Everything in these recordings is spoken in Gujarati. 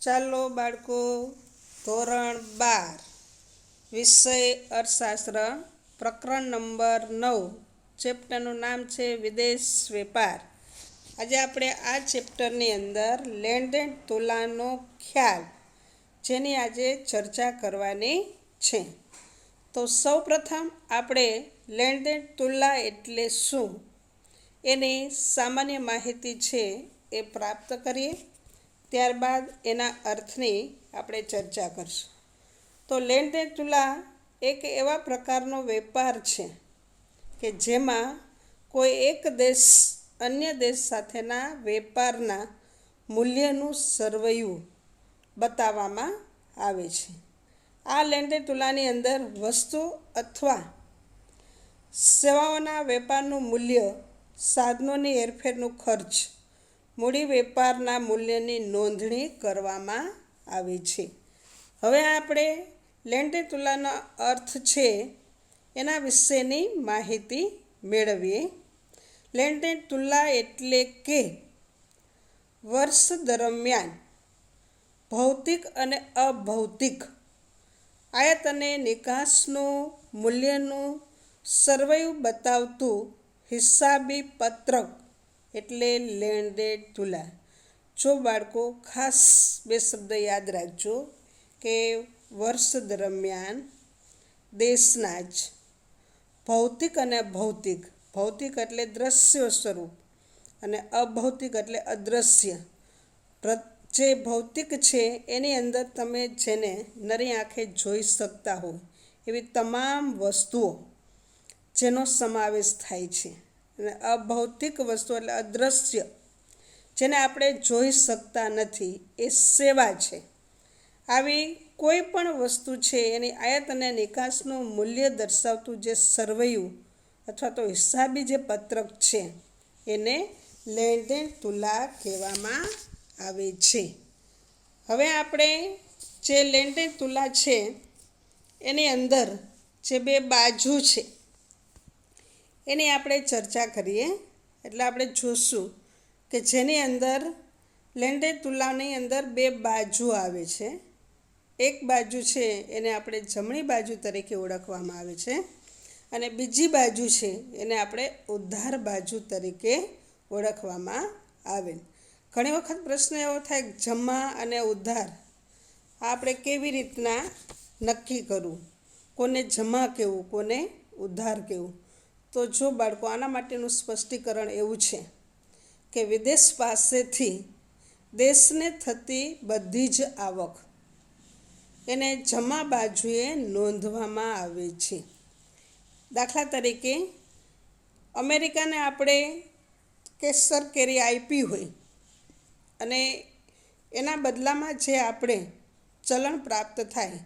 ચાલો બાળકો, ધોરણ બાર, વિષય અર્થશાસ્ત્ર, પ્રકરણ નંબર નવ, ચેપ્ટરનું નામ છે વિદેશ વેપાર. આજે આપણે આ ચેપ્ટરની અંદર એન્ડ તુલાનો ખ્યાલ, જેની આજે ચર્ચા કરવાની છે. તો સૌપ્રથમ આપણે એન્ડ તુલા એટલે શું? એની સામાન્ય માહિતી છે એ પ્રાપ્ત કરીએ. ત્યારબાદ એના અર્થની આપણે ચર્ચા કરશું. તો લેણ દેણ તુલા એક એવા પ્રકારનો વેપાર છે કે જેમાં કોઈ એક દેશ અન્ય દેશ સાથેના વેપારના મૂલ્યનું સરવૈયું બતાવવામાં આવે છે. આ લેન્ડ તુલાની અંદર વસ્તુ અથવા સેવાઓના વેપારનું મૂલ્ય સાધનોની હેરફેરનું ખર્ચ મૂડી વેપારના મૂલ્યની નોંધણી કરવામાં આવે છે. હવે આપણે લેન્ડે તુલાનો અર્થ છે એના વિશેની માહિતી મેળવીએ. લેન્ડે તુલા એટલે કે વર્ષ દરમિયાન ભૌતિક અને અભૌતિક આયાત અને નિકાસનું મૂલ્યનું સર્વૈવ બતાવતું હિસાબી પત્રક એટલે લેણદેણ તુલા જો બાળકો ખાસ બે શબ્દ યાદ રાખજો કે વર્ષ દરમિયાન દેશના જ ભૌતિક અને ભૌતિક. ભૌતિક એટલે દ્રશ્ય સ્વરૂપ અને અભૌતિક એટલે અદૃશ્ય જે ભૌતિક છે એની અંદર તમે જેને નરી આંખે જોઈ શકતા હો એવી તમામ વસ્તુઓ જેનો સમાવેશ થાય છે. અને અભૌતિક વસ્તુ એટલે અદૃશ્ય જેને આપણે જોઈ શકતા નથી, એ સેવા છે. આવી કોઈ પણ વસ્તુ છે, એની આયાત અને નિકાસનું મૂલ્ય દર્શાવતું જે સરવૈયું અથવા તો હિસાબી જે પત્રક છે, એને એન્ડ તુલા કહેવામાં આવે છે. હવે આપણે જે એન્ડ તુલા છે, એની અંદર જે બે બાજુ છે એની આપણે ચર્ચા કરીએ. એટલે આપણે જોશું કે જેની અંદર લેન્ડેડ તુલાની અંદર બે બાજુ આવે છે. એક બાજુ છે એને આપણે જમણી બાજુ તરીકે ઓળખવામાં આવે છે અને બીજી બાજુ છે એને આપણે ઉદ્ધાર બાજુ તરીકે ઓળખવામાં આવે. ઘણી વખત પ્રશ્ન એવો થાય જમા અને ઉદ્ધાર આપણે કેવી રીતના નક્કી કરવું? કોને જમા કહેવું કોને ઉદ્ધાર કહેવું તો જો બાળકો આના માટેનું સ્પષ્ટીકરણ એવું છે કે વિદેશ પાસેથી દેશને થતી બધી જ આવક એને જમા બાજુએ નોંધવામાં આવે છે. દાખલા તરીકે અમેરિકાને આપણે કેસર કેરી આપી હોય અને એના બદલામાં જે આપણે ચલણ પ્રાપ્ત થાય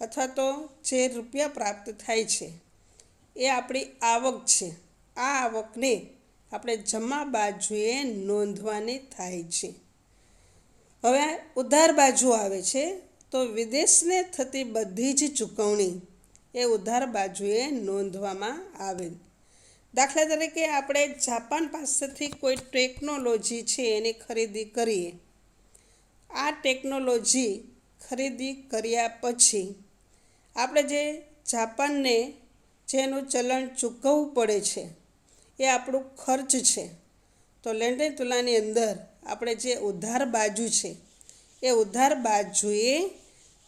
અથવા તો જે રૂપિયા પ્રાપ્ત થાય છે એ આપણી આવક છે. આ આવકને આપણે જમા બાજુએ નોંધવાની થાય છે. હવે ઉધાર બાજુ આવે છે, તો વિદેશને થતી બધી જ ચૂકવણી એ ઉધાર બાજુએ નોંધવામાં આવે. દાખલા તરીકે આપણે જાપાન પાસેથી કોઈ ટેકનોલોજી છે એની ખરીદી કરીએ. આ ટેકનોલોજી ખરીદી કર્યા પછી આપણે જે જાપાનને જેનું ચલણ ચૂકવવું પડે છે, એ આપણું ખર્ચ છે. તો લેણદેણ તુલાની અંદર આપણે જે ઉધાર બાજુ છે, એ ઉધાર બાજુએ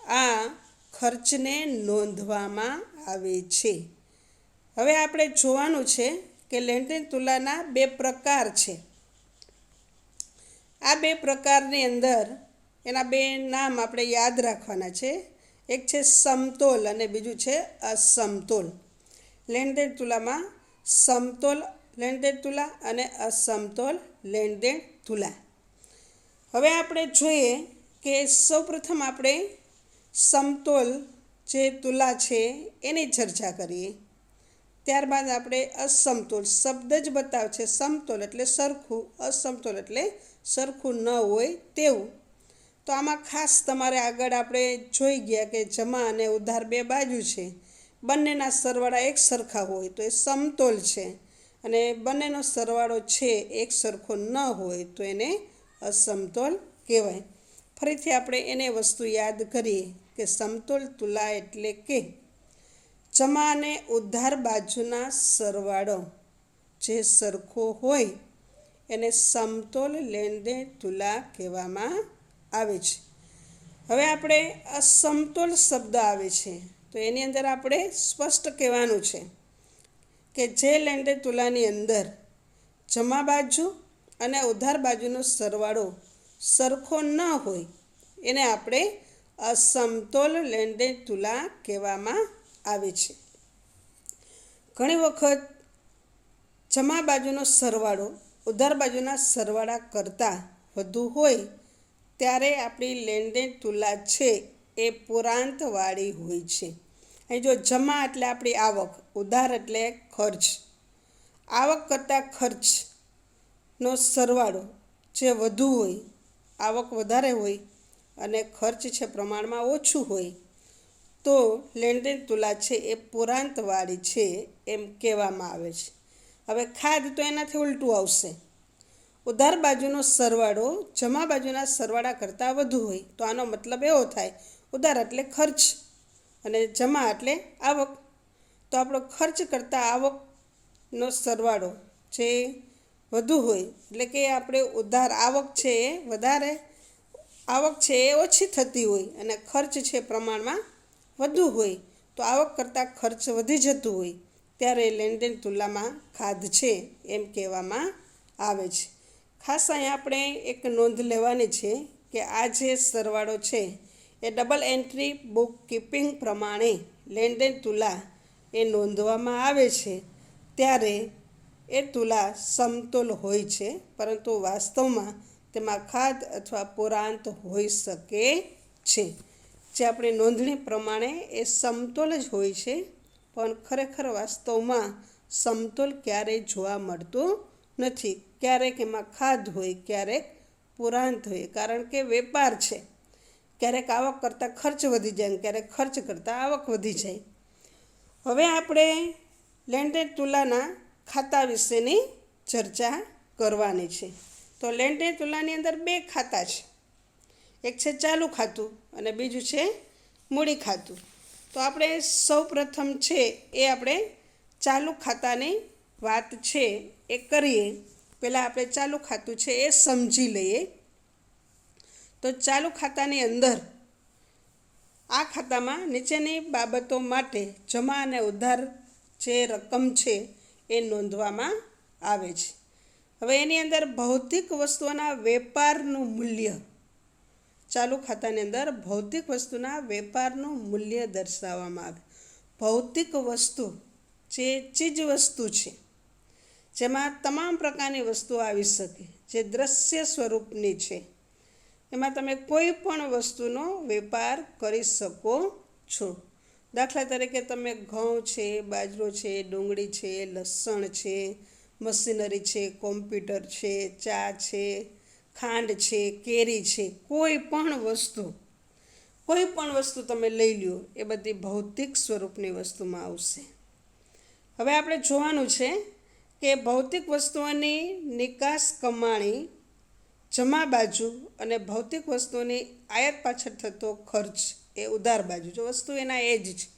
આ ખર્ચને નોંધવામાં આવે છે. હવે આપણે જોવાનું છે કે લેણદેણ તુલાના બે પ્રકાર છે. આ બે પ્રકારની અંદર એના બે નામ આપણે યાદ રાખવાના છે. એક છે સમતોલ અને બીજું છે અસમતોલ. લેણદેણ તુલામાં સમતોલ લેણદેણ તુલા અને અસમતોલ લેણદેણ તુલા. હવે આપણે જોઈએ કે સૌપ્રથમ આપણે સમતોલ જે તુલા છે એની ચર્ચા કરીએ. ત્યારબાદ આપણે અસમતોલ શબ્દ જ બતાવે છે સમતોલ એટલે સરખું, અસમતોલ એટલે સરખું ન હોય તેવું. તો આમાં ખાસ તમારે આગળ આપણે જોઈ ગયા કે જમા અને ઉધાર બે બાજુ છે. બંનેના સરવાળા એક સરખા હોય તો એ સમતોલ છે. અને બંનેનો સરવાળો છે એક સરખો ન હોય તો એને અસમતોલ કહેવાય. ફરીથી આપણે એને વસ્તુ યાદ કરીએ કે સમતોલ તુલા એટલે કે જમા અને ઉદ્ધાર બાજુના સરવાળો જે સરખો હોય એને સમતોલ લેણદેણ તુલા કહેવામાં આવે છે. હવે આપણે અસમતોલ શબ્દ આવે છે. તો એની અંદર આપણે સ્પષ્ટ કહેવાનું છે કે જે લેન્ડે તુલાની અંદર જમા બાજુ અને ઉધાર બાજુનો સરવાળો સરખો ન હોય, એને આપણે અસમતોલ લેન્ડે તુલા કહેવામાં આવે છે. ઘણી વખત જમા બાજુનો સરવાળો, ઉધાર બાજુના સરવાળા કરતાં વધુ હોય, ત્યારે આપણી લેણદેણ તુલા છે એ પુરાંતવાળી હોય છે. અહીં જો જમા એટલે આપણી આવક, ઉધાર એટલે ખર્ચ. આવક કરતાં ખર્ચનો સરવાળો જે વધુ હોય, આવક વધારે હોય અને ખર્ચ છે પ્રમાણમાં ઓછું હોય, તો લેણદેણ તુલા છે એ પુરાંતવાળી છે એમ કહેવામાં આવે છે. હવે ખાદ તો એનાથી ઉલટું આવશે. ઉધાર બાજુનો સરવાળો જમા બાજુના સરવાળા કરતાં વધુ હોય, તો આનો મતલબ એવો થાય ઉધાર એટલે ખર્ચ અને જમા એટલે આવક. તો આપણો ખર્ચ કરતાં આવકનો સરવાળો જે વધુ હોય, એટલે કે આપણે ઉધાર આવક છે એ વધારે, આવક છે એ ઓછી થતી હોય અને ખર્ચ છે પ્રમાણમાં વધુ હોય, તો આવક કરતાં ખર્ચ વધી જતું હોય, ત્યારે લેણદેણ તુલામાં ખાધ છે એમ કહેવામાં આવે છે. ખાસ અહીં આપણે એક નોંધ લેવાની છે કે આ જે સરવાળો છે એ ડબલ એન્ટ્રી બુક કીપિંગ પ્રમાણે લેણદેણ તુલા એ નોંધવામાં આવે છે. ત્યારે એ તુલા સમતોલ હોય છે, પરંતુ વાસ્તવમાં તેમાં ખાદ અથવા પુરાંત હોઈ શકે છે. જે આપણી નોંધણી પ્રમાણે એ સમતોલ જ હોય છે, પણ ખરેખર વાસ્તવમાં સમતોલ ક્યારેય જોવા મળતું નથી. ક્યારેક એમાં ખાદ હોય, ક્યારેક પુરાંત હોય, કારણ કે વેપાર છે. ક્યારેક આવક કરતાં ખર્ચ વધી જાય અને ક્યારેક ખર્ચ કરતાં આવક વધી જાય. હવે આપણે લેન્ડેડ તુલાના ખાતા વિશેની ચર્ચા કરવાની છે. તો લેન્ડેડ તુલાની અંદર બે ખાતા છે. એક છે ચાલુ ખાતું અને બીજું છે મૂડી ખાતું. તો આપણે સૌ પ્રથમ છે એ આપણે ચાલુ ખાતાની વાત છે એ કરીએ. પહેલાં આપણે ચાલુ ખાતું છે એ સમજી લઈએ. તો ચાલુ ખાતાની અંદર આ ખાતામાં નીચેની બાબતો માટે જમા અને ઉધાર જે રકમ છે એ નોંધવામાં આવે છે. હવે એની અંદર ભૌતિક વસ્તુઓના વેપારનું મૂલ્ય. ચાલુ ખાતાની અંદર ભૌતિક વસ્તુના વેપારનું મૂલ્ય દર્શાવવામાં આવે. ભૌતિક વસ્તુ જે ચીજ વસ્તુ છે, જેમાં તમામ પ્રકારની વસ્તુઓ આવી શકે, જે દ્રશ્ય સ્વરૂપની છે. એમાં તમે કોઈ પણ વસ્તુનો વેપાર કરી શકો છો. દાખલા તરીકે તમે ઘઉં છે, બાજરો છે, ડુંગળી છે, લસણ છે, મશીનરી છે, કોમ્પ્યુટર છે, ચા છે, ખાંડ છે, કેરી છે, કોઈ પણ વસ્તુ, કોઈ પણ વસ્તુ તમે લઈ લ્યો, એ બધી ભૌતિક સ્વરૂપની વસ્તુમાં આવશે. હવે આપણે જોવાનું છે કે ભૌતિક વસ્તુઓની નિકાસ કમાણી જમા બાજુ અને ભૌતિક વસ્તુઓની આયાત પાછળ થતો ખર્ચ એ ઉધાર બાજુ. જો વસ્તુ એના એ જ છે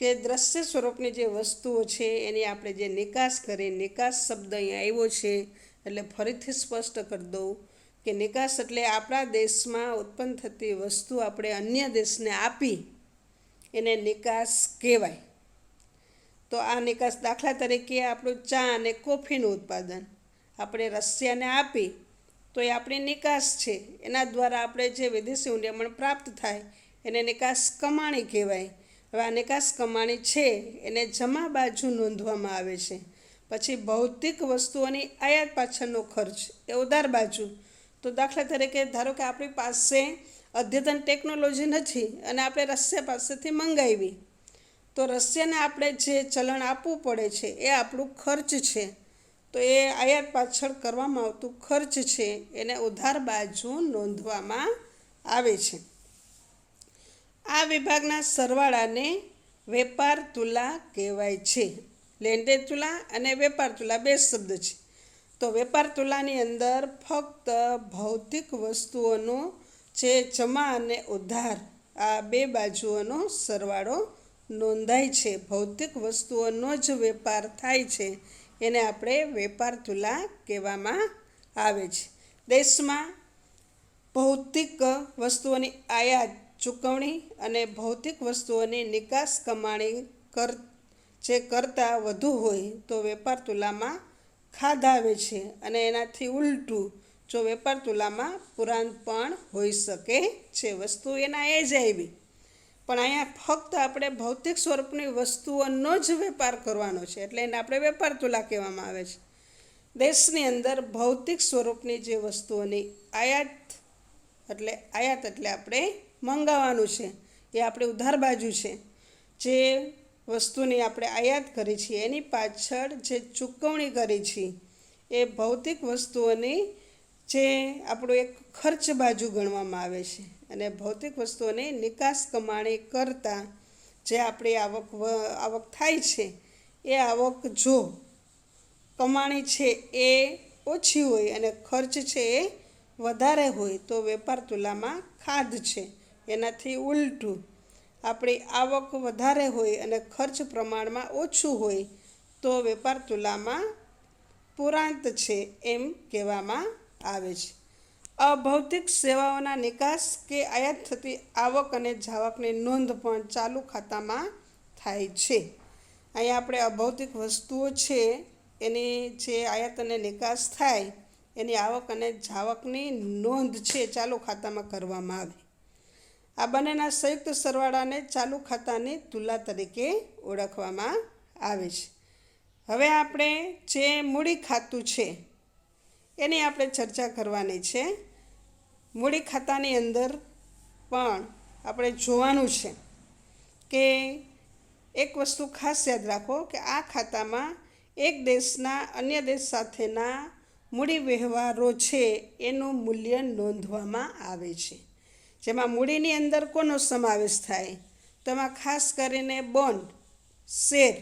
કે દ્રશ્ય સ્વરૂપની જે વસ્તુઓ છે એની આપણે જે નિકાસ કરીએ નિકાસ શબ્દ અહીંયા આવ્યો છે એટલે ફરીથી સ્પષ્ટ કરી દઉં કે નિકાસ એટલે આપણા દેશમાં ઉત્પન્ન થતી વસ્તુ આપણે અન્ય દેશને આપી એને નિકાસ કહેવાય. તો આ નિકાસ દાખલા તરીકે આપણું ચા અને કોફીનું ઉત્પાદન આપણે રશિયાને આપી તો એ આપણી નિકાસ છે. એના દ્વારા આપણે જે વિદેશી ઊંડિયામણ પ્રાપ્ત થાય, એને નિકાસ કમાણી કહેવાય. હવે આ નિકાસ કમાણી છે, એને જમા બાજુ નોંધવામાં આવે છે. પછી ભૌતિક વસ્તુઓની આયાત પાછળનો ખર્ચ, એ ઉધાર બાજુ. તો દાખલા તરીકે ધારો કે આપણી પાસે અદ્યતન ટેકનોલોજી નથી અને આપણે રશિયા પાસેથી મંગાવી. તો રશિયાને આપણે જે ચલણ આપવું પડે છે, એ આપણું ખર્ચ છે. તો એ આયાત પાછળ કરવામાં આવતું ખર્ચ છે, એને ઉધાર બાજુ નોંધવામાં આવે છે. આ વિભાગના સરવાળાને વેપાર તુલા કહેવાય છે. લેણદેણ તુલા અને વેપાર તુલા બે શબ્દ છે. તો વેપાર તુલાની અંદર ફક્ત ભૌતિક વસ્તુઓનો જે જમા અને ઉધાર આ બે બાજુઓનો સરવાળો નોંધાય છે. ભૌતિક વસ્તુઓનો જ વેપાર થાય છે. એને આપણે વેપાર તુલા કહેવામાં આવે છે. દેશમાં ભૌતિક વસ્તુઓની આયાત, ચૂકવણી અને ભૌતિક વસ્તુઓની નિકાસ કમાણી કર, જે કરતાં વધુ હોય તો વેપાર તુલામાં ખાધ આવે છે અને એનાથી ઉલટું જો વેપાર તુલામાં પુરાણ પણ હોઈ શકે છે. વસ્તુ એના એ જ આવી. પણ અહીંયા ફક્ત આપણે ભૌતિક સ્વરૂપની વસ્તુઓનો જ વેપાર કરવાનો છે, એટલે એને આપણે વેપાર તુલા કહેવામાં આવે છે. દેશની અંદર ભૌતિક સ્વરૂપની જે વસ્તુઓની આયાત, એટલે આયાત એટલે આપણે મંગાવવાનું છે, એ આપણે ઉધાર બાજુ છે. જે વસ્તુની આપણે આયાત કરી છીએ, એની પાછળ જે ચૂકવણી કરી છીએ, એ ભૌતિક વસ્તુઓની જે આપણું એક ખર્ચ બાજુ ગણવામાં આવે છે. અને ભૌતિક વસ્તુઓની નિકાસ કમાણી કરતાં જે આપણી આવક આવક થાય છે, એ આવક જો કમાણી છે એ ઓછી હોય અને ખર્ચ છે એ વધારે હોય તો વેપાર તુલામાં ખાધ છે, એનાથી ઉલટું. આપણી આવક વધારે હોય અને ખર્ચ પ્રમાણમાં ઓછું હોય તો વેપાર તુલામાં પુરાંત છે એમ કહેવામાં આવે છે. અભૌતિક સેવાઓના નિકાસ કે આયાત થતી આવક અને જાવકની નોંધ પણ ચાલુ ખાતામાં થાય છે. અહીંયા આપણે અભૌતિક વસ્તુઓ છે, એની જે આયાત અને નિકાસ થાય, એની આવક અને જાવકની નોંધ છે, ચાલુ ખાતામાં કરવામાં આવે. આ બંનેના સંયુક્ત સરવાળાને ચાલુ ખાતાની તુલા તરીકે ઓળખવામાં આવે છે. હવે આપણે જે મૂડી ખાતું છે, એની આપણે ચર્ચા કરવાની છે. મૂડી ખાતાની અંદર પણ આપણે જોવાનું છે કે એક વસ્તુ ખાસ યાદ રાખો કે આ ખાતામાં એક દેશના અન્ય દેશ સાથેના મૂડી વ્યવહારો છે એનું મૂલ્ય નોંધવામાં આવે છે. જેમાં મૂડીની અંદર કોનો સમાવેશ થાય? તેમાં ખાસ કરીને બોન્ડ, શેર,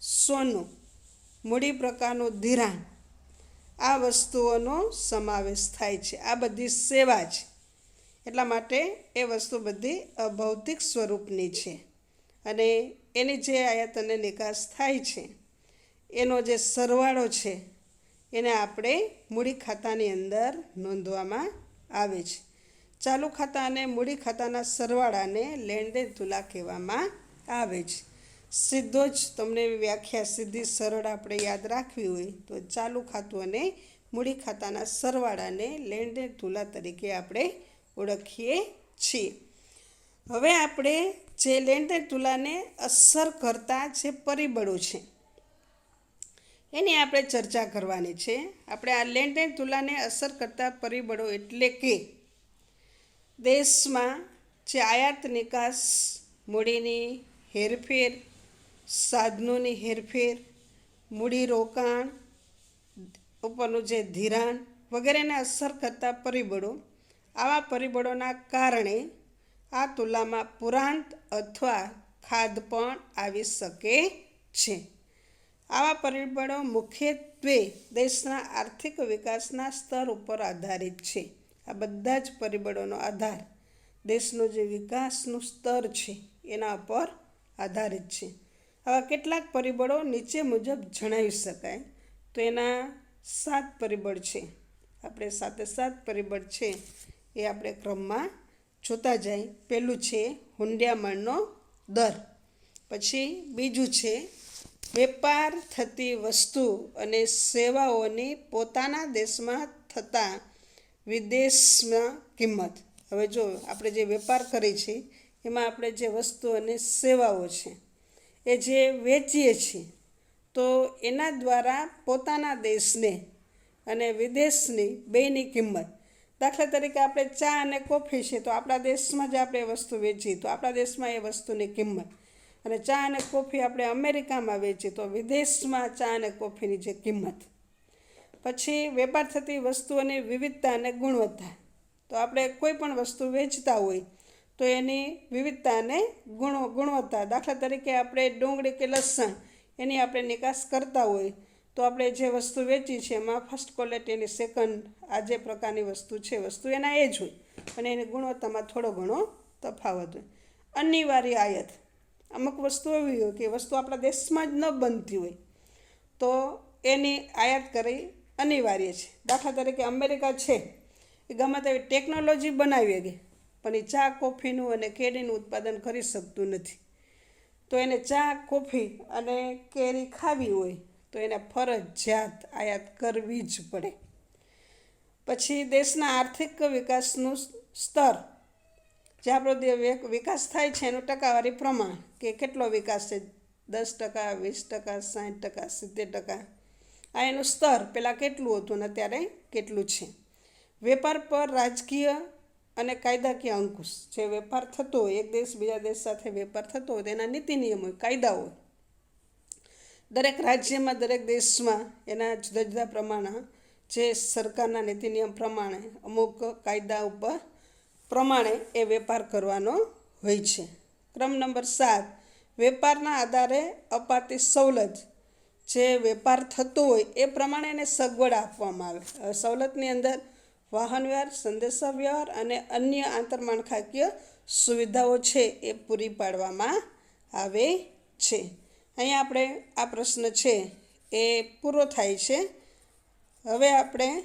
સોનું, મૂડી પ્રકારનું ધિરાણ આ વસ્તુઓનો સમાવેશ થાય છે. આ બધી સેવા છે. એટલા માટે એ વસ્તુ બધી અભૌતિક સ્વરૂપની છે. અને એની જે આયાત અને નિકાસ થાય છે, એનો જે સરવાળો છે, એને આપણે મૂડી ખાતાની અંદર નોંધવામાં આવે છે. ચાલુ ખાતા અને મૂડી ખાતાના સરવાળાને લેણદેણ તુલા કહેવામાં આવે છે. સીધો જ તમને વ્યાખ્યા સીધી સરળ આપણે યાદ રાખવી હોય તો ચાલુ ખાતું અને મૂડી ખાતાના સરવાળાને લેણદેણ તુલા તરીકે આપણે ઓળખીએ છીએ. હવે આપણે જે લેણદેણ તુલાને અસર કરતા જે પરિબળો છે, એની આપણે ચર્ચા કરવાની છે. આપણે આ લેણદેણ તુલાને અસર કરતા પરિબળો એટલે કે દેશમાં જે આયાત નિકાસ, મૂડીની હેરફેર સાધનોની હેરફેર, મૂડી રોકાણ, ઉપરનું જે ધિરાણ વગેરેને અસર કરતા પરિબળો, આવા પરિબળોના કારણે આ તુલામાં પુરાંત અથવા ખાદ પણ આવી શકે છે. આવા પરિબળો મુખ્યત્વે દેશના આર્થિક વિકાસના સ્તર ઉપર આધારિત છે. આ બધા જ પરિબળોનો આધાર દેશનો જે વિકાસનું સ્તર છે, એના ઉપર આધારિત છે. આવા કેટલાક પરિબળો નીચે મુજબ જણાવી શકાય. તો એના સાત પરિબળ છે. આપણે સાતે સાત પરિબળ છે એ આપણે ક્રમમાં જોતા જાય. પહેલું છે હુંડિયામણનો દર. પછી બીજું છે વેપાર થતી વસ્તુ અને સેવાઓની પોતાના દેશમાં થતા વિદેશમાં કિંમત. હવે જો આપણે જે વેપાર કરીએ છીએ એમાં આપણે જે વસ્તુ અને સેવાઓ છે એ જે વેચીએ છીએ, તો એના દ્વારા પોતાના દેશને અને વિદેશની બેયની કિંમત. દાખલા તરીકે આપણે ચા અને કોફી છે, તો આપણા દેશમાં જ આપણે વસ્તુ વેચીએ, તો આપણા દેશમાં એ વસ્તુની કિંમત. અને ચા અને કોફી આપણે અમેરિકામાં વેચીએ, તો વિદેશમાં ચા અને કોફીની જે કિંમત. પછી વેપાર થતી વસ્તુઓની વિવિધતા અને ગુણવત્તા. તો આપણે કોઈ પણ વસ્તુ વેચતા હોય તો એની વિવિધતા અને ગુણો, ગુણવત્તા. દાખલા તરીકે આપણે ડુંગળી કે લસણ એની આપણે નિકાસ કરતા હોય, તો આપણે જે વસ્તુ વેચી છે એમાં ફર્સ્ટ ક્વોલિટીની સેકન્ડ આ જે પ્રકારની વસ્તુ છે, વસ્તુ એના એ જ હોય. અને એની ગુણવત્તામાં થોડો ઘણો તફાવત હોય. અનિવાર્ય આયાત. અમુક વસ્તુ એવી હોય કે વસ્તુ આપણા દેશમાં જ ન બનતી હોય, તો એની આયાત કરી અનિવાર્ય છે. દાખલા તરીકે અમેરિકા છે. એ ગમે તેવી ટેકનોલોજી બનાવી ગઈ પણ એ ચા, કોફીનું અને કેરીનું ઉત્પાદન કરી શકતું નથી. તો એને ચા, કોફી અને કેરી ખાવી હોય તો એને ફરજિયાત આયાત કરવી જ પડે. પછી દેશના આર્થિક વિકાસનું સ્તર. જે આપણો વિકાસ થાય છે એનું ટકાવારી પ્રમાણ કે કેટલો વિકાસ છે? દસ ટકા, વીસ ટકા સાઠ ટકા, સિત્તેર ટકા. આ એનું સ્તર પહેલાં કેટલું હતું ને અત્યારે કેટલું છે? વેપાર પર રાજકીય અને કાયદાકીય અંકુશ જે વેપાર થતો હોય એક દેશ બીજા દેશ સાથે વેપાર થતો હોય તેના નીતિ નિયમો હોય, કાયદા હોય. દરેક રાજ્યમાં દરેક દેશમાં એના જુદા જુદા પ્રમાણે જે સરકારના નીતિ નિયમ પ્રમાણે અમુક કાયદા ઉપર પ્રમાણે એ વેપાર કરવાનો હોય છે. ક્રમ નંબર સાત વેપારના આધારે અપાતી સવલત જે વેપાર થતો હોય એ પ્રમાણે એને સગવડ આપવામાં આવે. સવલતની અંદર વાહન વ્યવહાર સંદેશા અને અન્ય આંતરમાળખાકીય સુવિધાઓ છે એ પૂરી પાડવામાં આવે છે. અહીંયા આપણે આ પ્રશ્ન છે એ પૂરો થાય છે. હવે આપણે